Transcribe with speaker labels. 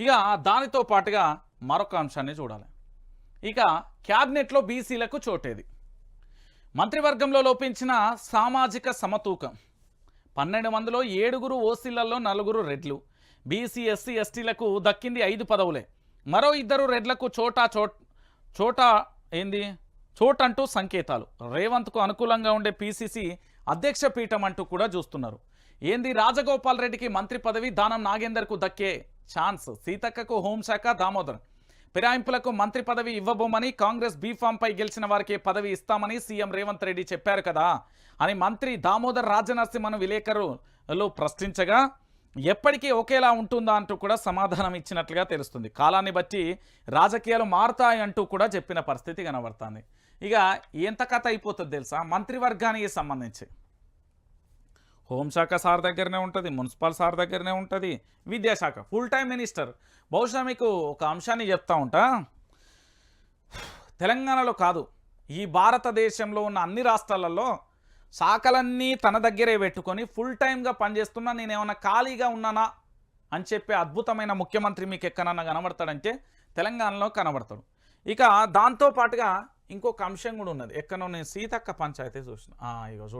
Speaker 1: ఇక దానితో పాటుగా మరొక అంశాన్ని చూడాలి. ఇక క్యాబినెట్లో బీసీలకు చోటేది. మంత్రివర్గంలో లోపించిన సామాజిక సమతూకం. పన్నెండు మందిలో ఏడుగురు ఓసీలలో నలుగురు రెడ్లు. బీసీ ఎస్సీ ఎస్టీలకు దక్కింది ఐదు పదవులే. మరో ఇద్దరు రెడ్లకు చోటా చోట్ చోటా ఏంది? చోటంటూ సంకేతాలు. రేవంత్కు అనుకూలంగా ఉండే పీసీసీ అధ్యక్ష పీఠం అంటూ కూడా చూస్తున్నారు. ఏంది? రాజగోపాల్ రెడ్డికి మంత్రి పదవి దానం నాగేందర్కు దక్కే ఛాన్స్. సీతక్కకు హోంశాఖ దామోదర్. ఫిరాయింపులకు మంత్రి పదవి ఇవ్వబోమని కాంగ్రెస్ బీఫామ్పై గెలిచిన వారికి పదవి ఇస్తామని సీఎం రేవంత్ రెడ్డి చెప్పారు కదా. అని మంత్రి దామోదర్ రాజనరసింహను విలేకరులు ప్రశ్నించగా ఎప్పటికీ ఒకేలా ఉంటుందా అంటూ కూడా సమాధానం ఇచ్చినట్లుగా తెలుస్తుంది. కాలాన్ని బట్టి రాజకీయాలు మారుతాయంటూ కూడా చెప్పిన పరిస్థితి కనబడుతుంది. ఇక ఎంత కథ అయిపోతుంది తెలుసా? మంత్రివర్గానికి సంబంధించి. హోంశాఖ సార్ దగ్గరనే ఉంటుంది మున్సిపల్ సార్ దగ్గరనే ఉంటుంది విద్యాశాఖ ఫుల్ టైం మినిస్టర్ బహుశా మీకు ఒక అంశాన్ని చెప్తా ఉంటా. తెలంగాణలో కాదు ఈ భారతదేశంలో ఉన్న అన్ని రాష్ట్రాలలో శాఖలన్నీ తన దగ్గరే పెట్టుకొని ఫుల్ టైమ్గా పనిచేస్తున్నా నేను ఏమైనా ఖాళీగా ఉన్నానా అని చెప్పే అద్భుతమైన ముఖ్యమంత్రి మీకు ఎక్కడన్నా కనబడతాడంటే తెలంగాణలో కనబడతాడు. ఇక దాంతో పాటుగా ఇంకొక అంశం కూడా ఉన్నది. ఎక్కడో నేను సీతక్క పంచాయతీ చూసిన. ఇక చూడు.